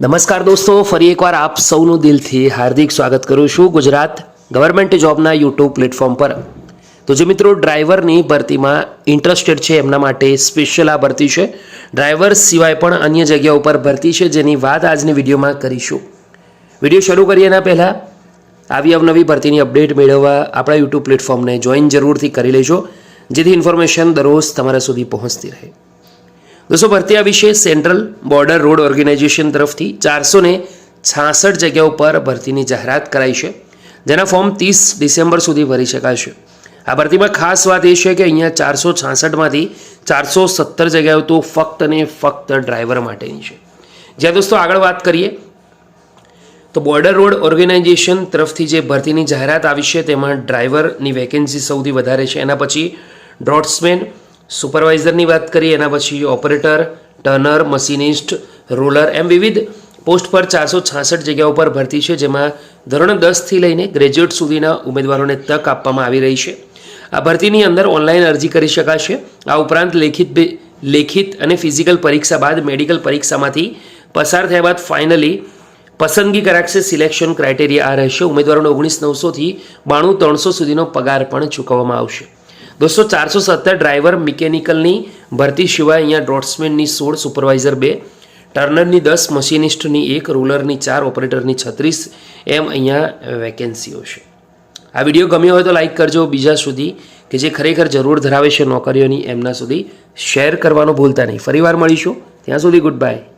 નમસ્કાર દોસ્તો, ફરી એકવાર આપ સૌનું દિલથી હાર્દિક સ્વાગત કરું છું ગુજરાત ગવર્મેન્ટ જોબના યુટ્યુબ પ્લેટફોર્મ પર. તો જે મિત્રો, ડ્રાઈવરની ભરતીમાં ઇન્ટરેસ્ટેડ છે એમના માટે સ્પેશિયલ આ ભરતી છે. ડ્રાઈવર સિવાય પણ અન્ય જગ્યા ઉપર ભરતી છે, જેની વાત આજની વિડીયોમાં કરીશું. વીડિયો શરૂ કરીએ એના પહેલાં, આવી અવનવી ભરતીની અપડેટ મેળવવા આપણા યુટ્યુબ પ્લેટફોર્મને જોઈન જરૂરથી કરી લેજો, જેથી ઇન્ફોર્મેશન દરરોજ તમારા સુધી પહોંચતી રહે. દોસ્તો ભરતી આ વિશે સેન્ટ્રલ બોર્ડર રોડ ઓર્ગેનાઇઝેશન તરફથી ચારસો ને છાસઠ જગ્યાઓ પર ભરતીની જાહેરાત કરાઈ છે. જેના ફોર્મ ત્રીસ ડિસેમ્બર સુધી ભરી શકાશે. આ ભરતીમાં ખાસ વાત એ છે કે અહીંયા ચારસો છાસઠમાંથી ચારસો સત્તર જગ્યાઓ તો ફક્ત ને ફક્ત ડ્રાઈવર માટેની છે. જ્યાં દોસ્તો આગળ વાત કરીએ, તો બોર્ડર રોડ ઓર્ગેનાઇઝેશન તરફથી જે ભરતીની જાહેરાત આવી છે તેમાં ડ્રાઈવરની વેકેન્સી સૌથી વધારે છે. એના પછી ડ્રોટ્સમેન સુપરવાઇઝરની વાત કરીએ, એના પછી ઓપરેટર, ટર્નર, મશીનિસ્ટ, રોલર, એમ વિવિધ પોસ્ટ પર ચારસો છાસઠ જગ્યાઓ પર ભરતી છે, જેમાં ધોરણ દસથી લઈને ગ્રેજ્યુએટ સુધીના ઉમેદવારોને તક આપવામાં આવી રહી છે. આ ભરતીની અંદર ઓનલાઈન અરજી કરી શકાશે. આ ઉપરાંત લેખિત લેખિત અને ફિઝિકલ પરીક્ષા બાદ મેડિકલ પરીક્ષામાંથી પસાર થયા બાદ ફાઇનલી પસંદગી કરાશે, સિલેક્શન ક્રાઇટેરિયા આ રહેશે. ઉમેદવારોને ઓગણીસ નવસોથી બાણું ત્રણસો સુધીનો પગાર પણ ચૂકવવામાં આવશે. દોસ્તો ચારસો સત્તર ડ્રાઈવર મિકેનિકલની ભરતી સિવાય અહીંયા ડ્રોટ્સમેનની સોળ સુપરવાઇઝર બે ટર્નરની દસ મશીનિસ્ટની એક રૂલરની ચાર ઓપરેટરની છત્રીસ એમ અહીંયા વેકેન્સીઓ છે. આ વીડિયો ગમ્યો હોય તો લાઈક કરજો. બીજા સુધી કે જે ખરેખર જરૂર ધરાવે છે નોકરીઓની, એમના સુધી શેર કરવાનું ભૂલતા નહીં. ફરીવાર મળીશું. ત્યાં સુધી ગુડ બાય